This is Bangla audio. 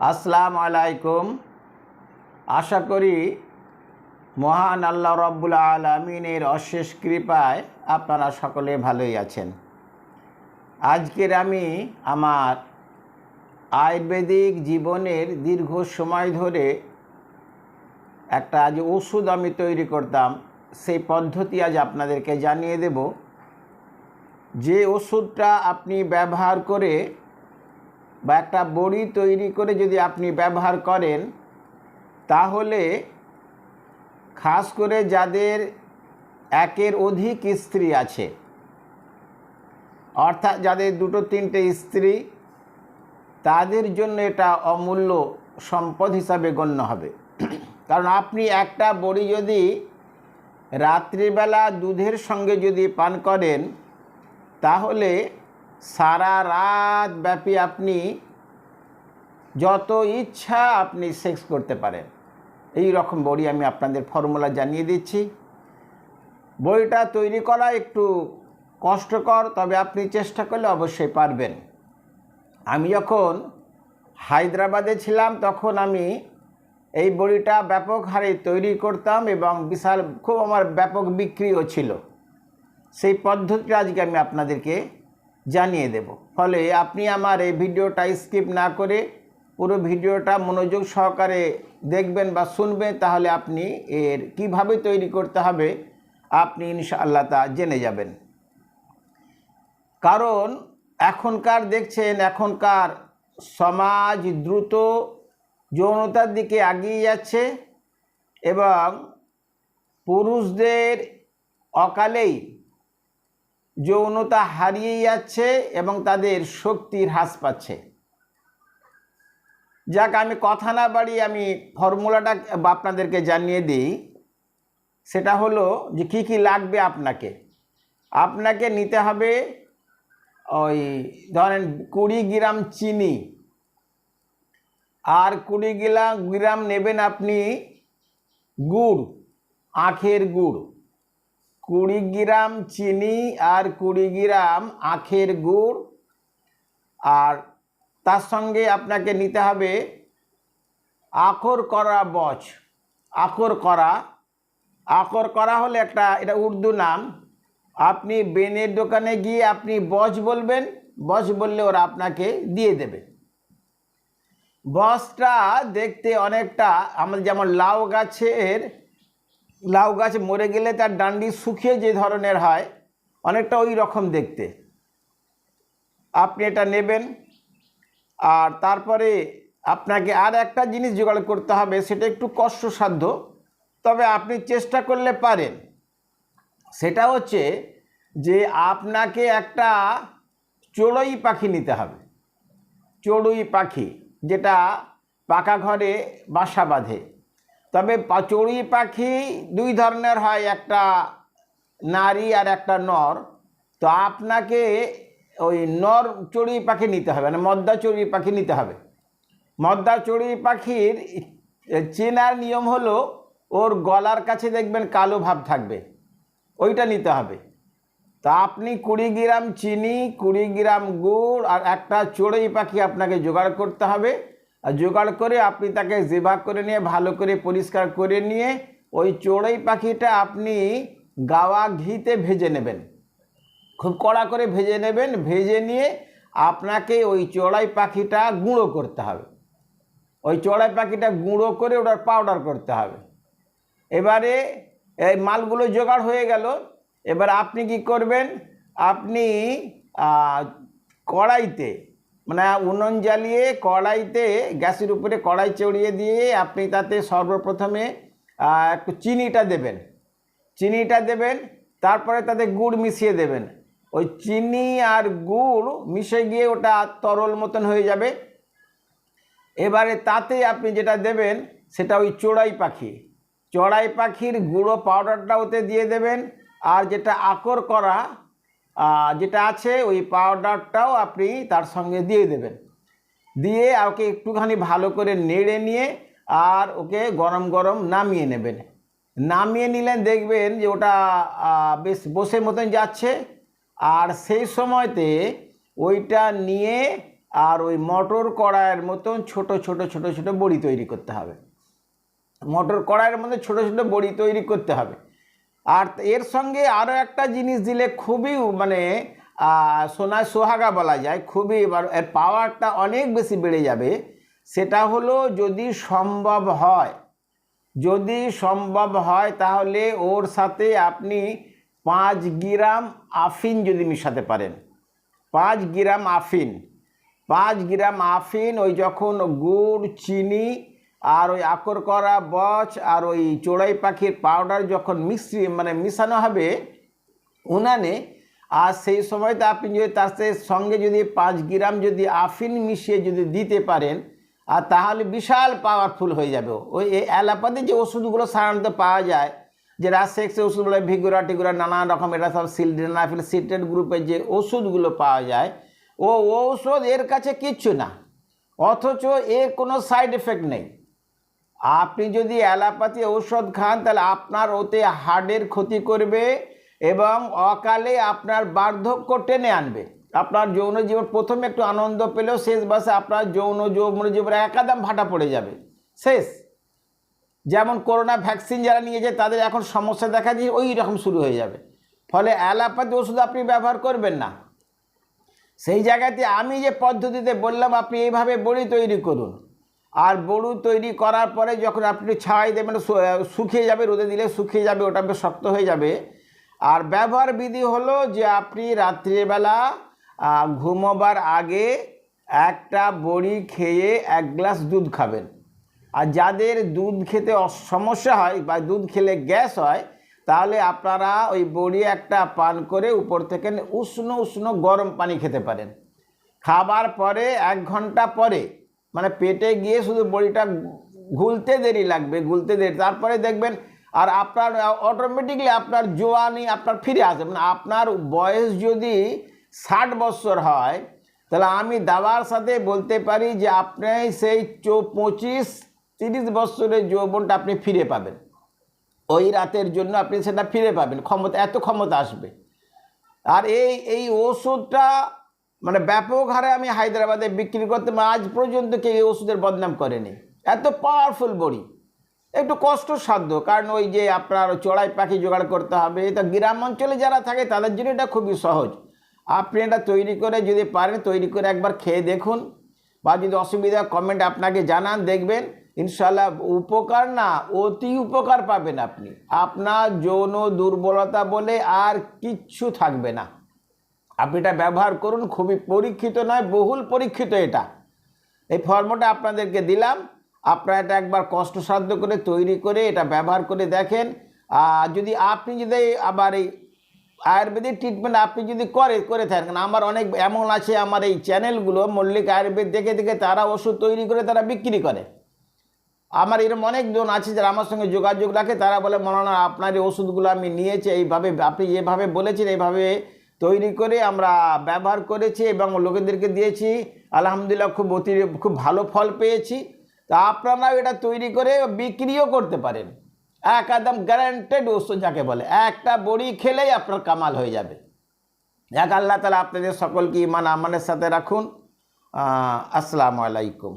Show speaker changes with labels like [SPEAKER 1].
[SPEAKER 1] আসসালাম আলাইকুম আশা করি মহান আল্লাহ রব্বুল আলমিনের অশেষ কৃপায় আপনারা সকলে ভালোই আছেন। আজকের আমি আমার আয়ুর্বেদিক জীবনের দীর্ঘ সময় ধরে একটা আজ ওষুধ আমি তৈরি করতাম, সেই পদ্ধতি আজ আপনাদেরকে জানিয়ে দেব। যে ওষুধটা আপনি ব্যবহার করে বা একটা বড়ি তৈরি করে যদি আপনি ব্যবহার করেন, তাহলে খাস করে যাদের একের অধিক স্ত্রী আছে, অর্থাৎ যাদের দুটো তিনটে স্ত্রী, তাদের জন্য এটা অমূল্য সম্পদ হিসাবে গণ্য হবে। কারণ আপনি একটা বড়ি যদি রাত্রিবেলা দুধের সঙ্গে যদি পান করেন, তাহলে সারা রাত ব্যাপী আপনি যত ইচ্ছা আপনি সেক্স করতে পারেন। এই রকম বড়ি আমি আপনাদের ফর্মুলা জানিয়ে দিচ্ছি। বইটা তৈরি করা একটু কষ্টকর, তবে আপনি চেষ্টা করলে অবশ্যই পারবেন। আমি যখন হায়দ্রাবাদে ছিলাম, তখন আমি এই বড়িটা ব্যাপক হারে তৈরি করতাম এবং বিশাল, খুব আমার ব্যাপক বিক্রিও ছিল। সেই পদ্ধতিটা আজকে আমি আপনাদেরকে জানিয়ে দেব। ফলে আপনি আমার এই ভিডিওটা স্কিপ না করে পুরো ভিডিওটা মনোযোগ সহকারে দেখবেন বা শুনবেন, তাহলে আপনি এর কীভাবে তৈরি করতে হবে আপনি ইনশাআল্লাহ তা জেনে যাবেন। কারণ এখনকার দেখছেন, এখনকার সমাজ দ্রুত যৌনতার দিকে এগিয়ে যাচ্ছে এবং পুরুষদের অকালেই যৌনতা হারিয়ে যাচ্ছে এবং তাদের শক্তির হ্রাস পাচ্ছে। যাক, আমি কথা না বাড়িয়ে আমি ফর্মুলাটা আপনাদেরকে জানিয়ে দিই। সেটা হলো যে কী কী লাগবে আপনাকে? আপনাকে নিতে হবে ওই ধরেন কুড়ি গ্রাম চিনি। আর কুড়ি গ্রাম গ্রাম নেবেন আপনি গুড়, আখের গুড়। কুড়ি গ্রাম চিনি আর কুড়ি গ্রাম আখের গুড়। আর তার সঙ্গে আপনাকে নিতে হবে আকর করা বচ। আকর করা। আকর করা হলে একটা এটা উর্দু নাম। আপনি বেনের দোকানে গিয়ে আপনি বচ বলবেন। বচ বললে ওরা আপনাকে দিয়ে দেবে। বসটা দেখতে অনেকটা আমাদের যেমন লাউ গাছের লাউ গাছ মরে গেলে তার ডান্ডি শুকিয়ে যে ধরনের হয়, অনেকটা ওই রকম দেখতে। আপনি এটা নেবেন, আর তারপরে আপনাকে আর একটা জিনিস জোগাড় করতে হবে, সেটা একটু কষ্টসাধ্য, তবে আপনি চেষ্টা করলে পারেন। সেটা হচ্ছে যে আপনাকে একটা চড়ুই পাখি নিতে হবে। চড়ুই পাখি, যেটা পাকা ঘরে বাসা বাঁধে। তবে চড়ুই পাখি দুই ধরনের হয়, একটা নারী আর একটা নর। তো আপনাকে ওই নর চড়ুই পাখি নিতে হবে মানে মদ্দা চড়ুই পাখি নিতে হবে। মদ্দা চড়ুই পাখির চেনার নিয়ম হলো, ওর গলার কাছে দেখবেন কালো ভাব থাকবে, ওইটা নিতে হবে। তা আপনি কুড়ি গ্রাম চিনি, কুড়ি গ্রাম গুড় আর একটা চড়ুই পাখি আপনাকে জোগাড় করতে হবে। জোগাড় করে আপনি তাকে জেবা করে নিয়ে, ভালো করে পরিষ্কার করে নিয়ে, ওই চড়াই পাখিটা আপনি গাওয়া ঘিতে ভেজে নেবেন। খুব কড়া করে ভেজে নেবেন, ভেজে নিয়ে আপনাকে ওই চড়াই পাখিটা গুঁড়ো করতে হবে। ওই চড়াই পাখিটা গুঁড়ো করে ওটার পাউডার করতে হবে। এবারে এই মালগুলো জোগাড় হয়ে গেল। এবার আপনি কি করবেন? আপনি কড়াইতে মানে উনুন জ্বালিয়ে কড়াইতে, গ্যাসের উপরে কড়াই চড়িয়ে দিয়ে আপনি তাতে সর্বপ্রথমে একটু চিনিটা দেবেন। চিনিটা দেবেন, তারপরে তাতে গুড় মিশিয়ে দেবেন। ওই চিনি আর গুড় মিশে গিয়ে ওটা তরল মতন হয়ে যাবে। এবারে তাতে আপনি যেটা দেবেন, সেটা ওই চোড়াই পাখি। চড়াই পাখির গুঁড়ো পাউডারটা ওতে দিয়ে দেবেন। আর যেটা আকর করা যেটা আছে, ওই পাউডারটাও আপনি তার সঙ্গে দিয়ে দেবেন। দিয়ে ওকে একটুখানি ভালো করে নেড়ে নিয়ে আর ওকে গরম গরম নামিয়ে নেবেন। নামিয়ে নিলেন, দেখবেন যে ওটা বেশ বসে মতন যাচ্ছে। আর সেই সময়তে ওইটা নিয়ে আর ওই মটর কড়াইয়ের মতন ছোট ছোট ছোট ছোট বড়ি তৈরি করতে হবে। মটর কড়াইয়ের মধ্যে ছোট ছোট বড়ি তৈরি করতে হবে। আর এর সঙ্গে আরও একটা জিনিস দিলে খুবই মানে সোনায় সোহাগা বলা যায়, খুবই এবার এর পাওয়ারটা অনেক বেশি বেড়ে যাবে। সেটা হলো যদি সম্ভব হয়, যদি সম্ভব হয় তাহলে ওর সাথে আপনি পাঁচ গ্রাম আফিন যদি মিশাতে পারেন। পাঁচ গ্রাম আফিন, পাঁচ গ্রাম আফিন ওই যখন গুড়, চিনি আর ওই আকর করা বচ আর ওই চড়াই পাখির পাউডার যখন মিশ্রি মানে মিশানো হবে, উনানে, আর সেই সময়তে আপনি যদি তার সঙ্গে যদি পাঁচ গ্রাম যদি আফিন মিশিয়ে যদি দিতে পারেন, আর তাহলে বিশাল পাওয়ারফুল হয়ে যাবে। ওই এই অ্যালোপ্যাথি যে ওষুধগুলো সাধারণত পাওয়া যায়, যে রাজসেক্সের ওষুধগুলো, ভিগুরা টিগুরা, নানান রকম, এটা সব সিলডেনাফিল সিটেড গ্রুপের যে ওষুধগুলো পাওয়া যায়, ও ঔষধ এর কাছে কিচ্ছু না। অথচ এর কোনো সাইড এফেক্ট নেই। আপনি যদি অ্যালোপ্যাথি ঔষধ খান, তাহলে আপনার ওতে হার্টের ক্ষতি করবে এবং অকালে আপনার বার্ধক্য টেনে আনবে। আপনার যৌন জীবন, প্রথমে একটু আনন্দ পেলেও শেষ বাসে আপনার যৌন যৌন জীবনে একাদাম ভাটা পড়ে যাবে। শেষ। যেমন করোনা ভ্যাকসিন যারা নিয়েছে, তাদের এখন সমস্যা দেখা দিয়ে ওই রকম শুরু হয়ে যাবে। ফলে অ্যালোপ্যাথি ওষুধ আপনি ব্যবহার করবেন না। সেই জায়গাতে আমি যে পদ্ধতিতে বললাম, আপনি এইভাবে বড়ি তৈরি করুন। আর বড়ু তৈরি করার পরে যখন আপনি ছাই দেবেন শুকিয়ে যাবে, রোদে দিলে শুকিয়ে যাবে, ওটা বেশ শক্ত হয়ে যাবে। আর ব্যবহার বিধি হলো যে আপনি রাত্রিবেলা ঘুমোবার আগে একটা বড়ি খেয়ে এক গ্লাস দুধ খাবেন। আর যাদের দুধ খেতে সমস্যা হয় বা দুধ খেলে গ্যাস হয়, তাহলে আপনারা ওই বড়ি একটা পান করে উপর থেকে উষ্ণ উষ্ণ গরম পানি খেতে পারেন। খাবার পরে এক ঘণ্টা পরে মানে পেটে গিয়ে শুধু বড়িটা ঘুলতে দেরি লাগবে, ঘুলতে দেরি। তারপরে দেখবেন আর আপনার অটোমেটিকলি আপনার জোয়ানি আপনার ফিরে আসবে মানে আপনার বয়স যদি ষাট বছর হয়, তাহলে আমি দাবার সাথে বলতে পারি যে আপনি সেই চো পঁচিশ তিরিশ বছরের যৌবনটা আপনি ফিরে পাবেন। ওই রাতের জন্য আপনি সেটা ফিরে পাবেন। ক্ষমতা, এত ক্ষমতা আসবে। আর এই এই ওষুধটা মানে ব্যাপক হারে আমি হায়দ্রাবাদে বিক্রি করতে আজ পর্যন্ত কেউ এই ওষুধের বদনাম করেনি। এত পাওয়ারফুল বড়ি একটু কষ্টসাধ্য, কারণ ওই যে আপনার চড়াই পাখি জোগাড় করতে হবে, এটা গ্রাম অঞ্চলে যারা থাকে, তাদের জন্য এটা খুবই সহজ। আপনি এটা তৈরি করে যদি পারেন, তৈরি করে একবার খেয়ে দেখুন, বা যদি অসুবিধা কমেন্ট আপনাকে জানান, দেখবেন। ইনশাল্লাহ উপকার না, অতি উপকার পাবেন আপনি। আপনার যৌন দুর্বলতা বলে আর কিচ্ছু থাকবে না। আপনি এটা ব্যবহার করুন, খুবই পরীক্ষিত নয়, বহুল পরীক্ষিত এটা। এই ফর্মটা আপনাদেরকে দিলাম। আপনারা এটা একবার কষ্টসাধ্য করে তৈরি করে এটা ব্যবহার করে দেখেন। যদি আপনি যদি আবার এই আয়ুর্বেদিক ট্রিটমেন্ট আপনি যদি করে করে থাকেন, আমার অনেক এমন আছে আমার এই চ্যানেলগুলো, মল্লিক আয়ুর্বেদ দেখে দেখে তারা ওষুধ তৈরি করে, তারা বিক্রি করে। আমার এরকম অনেকজন আছে যারা আমার সঙ্গে যোগাযোগ রাখে, তারা বলে মনে হয় আপনার এই ওষুধগুলো আমি নিয়েছি, এইভাবে আপনি যেভাবে বলেছেন, এইভাবে তৈরি করে আমরা ব্যবহার করেছি এবং লোকেদেরকে দিয়েছি। আলহামদুলিল্লাহ খুব অতি, খুব ভালো ফল পেয়েছি। তা আপনারাও এটা তৈরি করে বিক্রিও করতে পারেন। একদম গ্যারান্টেড ওষুধ যাকে বলে। একটা বড়ি খেলেই আপনার কামাল হয়ে যাবে। এক আল্লাহ তালা আপনাদের সকলকে ইমান আমানের সাথে রাখুন। আসসালামু আলাইকুম।